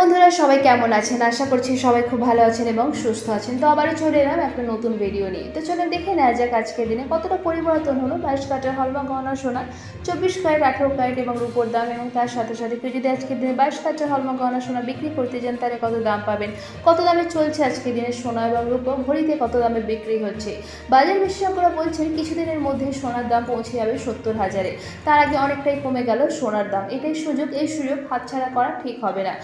বন্ধুরা, সবাই কেমন আছেন? আশা করছি সবাই খুব ভালো আছেন এবং সুস্থ আছেন। তো আবারও চলে এলাম একটা নতুন ভিডিও নিয়ে। তো চলুন দেখে নেওয়া যাক আজকের দিনে কতটা পরিবর্তন হলো। বাইশ কাটের হলমা গহনা সোনা, চব্বিশ ক্যারেট, আঠেরো ক্যারেট এবং রূপোর দাম এবং তার সাথে সাথে কেউ যদি আজকের দিনে বাইশ কাটের হলমা গহনা সোনা বিক্রি করতে যান, তাহলে কত দাম পাবেন? কত দামে চলছে আজকের দিনে সোনা এবং রূপো? ঘড়িতে কত দামে বিক্রি হচ্ছে? বাজার বিশেষজ্ঞরা বলছেন, কিছুদিনের মধ্যে সোনার দাম পৌঁছে যাবে সত্তর হাজারে। তার আগে অনেকটাই কমে গেল সোনার দাম। এটাই সুযোগ, এই সুযোগ হাতছাড়া করা ঠিক হবে না।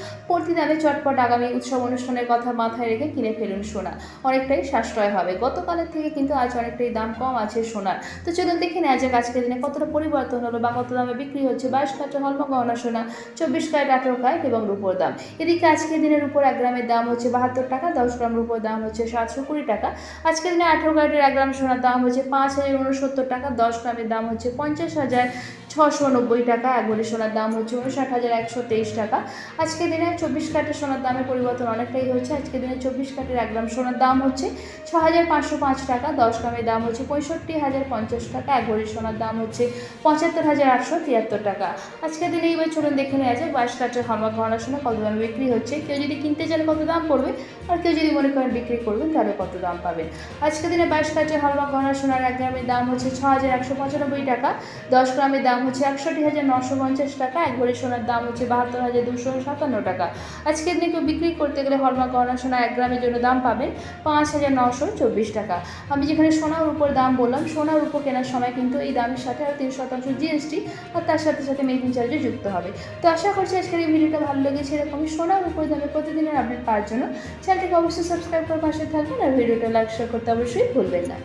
পড়তি দামে চটপট আগামী উৎসব অনুষ্ঠানের কথা মাথায় রেখে কিনে ফেলুন সোনা। অনেকটাই সাশ্রয় হবে। গতকালের থেকে কিন্তু আজ অনেকটাই দাম কম আছে সোনার। তো চলুন দেখে নেওয়া যাক আজকের দিনে কতটা পরিবর্তন হলো বা কত দামে বিক্রি হচ্ছে। বাইশ কাঠের হলমা গহনা সোনা, চব্বিশ ক্যারেট আঠেরো ক্যারেট এবং রূপোর দাম। এদিকে আজকের দিনের উপর এক গ্রামের দাম হচ্ছে বাহাত্তর টাকা, দশ গ্রাম রূপোর দাম হচ্ছে সাতশো কুড়ি টাকা। আজকের দিনে আঠেরো ক্যারেটের এক গ্রাম সোনার দাম হচ্ছে পাঁচ হাজার উনসত্তর টাকা, দশ গ্রামের দাম হচ্ছে পঞ্চাশ হাজার। ছশো নব্বই টাকা এক ভরি সোনার দাম হচ্ছে উনষাট হাজার একশো তেইশ টাকা। আজকের দিনে চব্বিশ কাঠের সোনার দামের পরিবর্তন অনেকটাই হচ্ছে আজকের দিনে চব্বিশ কাঠের এক গ্রাম সোনার দাম হচ্ছে ছ হাজার পাঁচশো পাঁচ টাকা, দশ গ্রামের দাম হচ্ছে পঁয়ষট্টি হাজার পঞ্চাশ টাকা এক ভরি সোনার দাম হচ্ছে পঁচাত্তর হাজার আটশো তিয়াত্তর টাকা। আজকের দিনে এইবার চলুন দেখে নেওয়া যায় বাইশ কাঠের হলমার্ক গহনা সোনা কত দামে বিক্রি হচ্ছে। কেউ যদি কিনতে চান কত দাম পড়বে, আর কেউ যদি মনে করেন বিক্রি করবেন, তাহলে কত দাম পাবেন। আজকের দিনে বাইশ কাঠের হলমার্ক গহনা সোনার এক গ্রামের দাম হচ্ছে ছ হাজার একশো পঁচানব্বই টাকা, দশ গ্রামের দাম হচ্ছে একষট্টি হাজার নশো পঞ্চাশ টাকা, এক ভরি সোনার দাম হচ্ছে বাহাত্তর হাজার দুশো সাতান্ন টাকা। আজকের দিনে কেউ বিক্রি করতে গেলে হলমার্ক গহনা সোনা এক গ্রামের জন্য দাম পাবেন পাঁচ হাজার নশো চব্বিশ টাকা। আমি যেখানে সোনার উপর দাম বললাম, সোনার উপর কেনার সময় কিন্তু এই দামের সাথে আর তিন শতাংশ জিএসটি আর তার সাথে সাথে মেকিং চার্জও যুক্ত হবে। তো আশা করছি আজকের এই ভিডিওটা ভালো লেগেছে, এরকমই সোনার উপর দামে প্রতিদিনের আপডেট পাওয়ার জন্য। চ্যানেলটিকে অবশ্যই সাবস্ক্রাইব করে পাশে থাকবেন আর ভিডিওটা লাইক শেয়ার করতে অবশ্যই ভুলবেন না।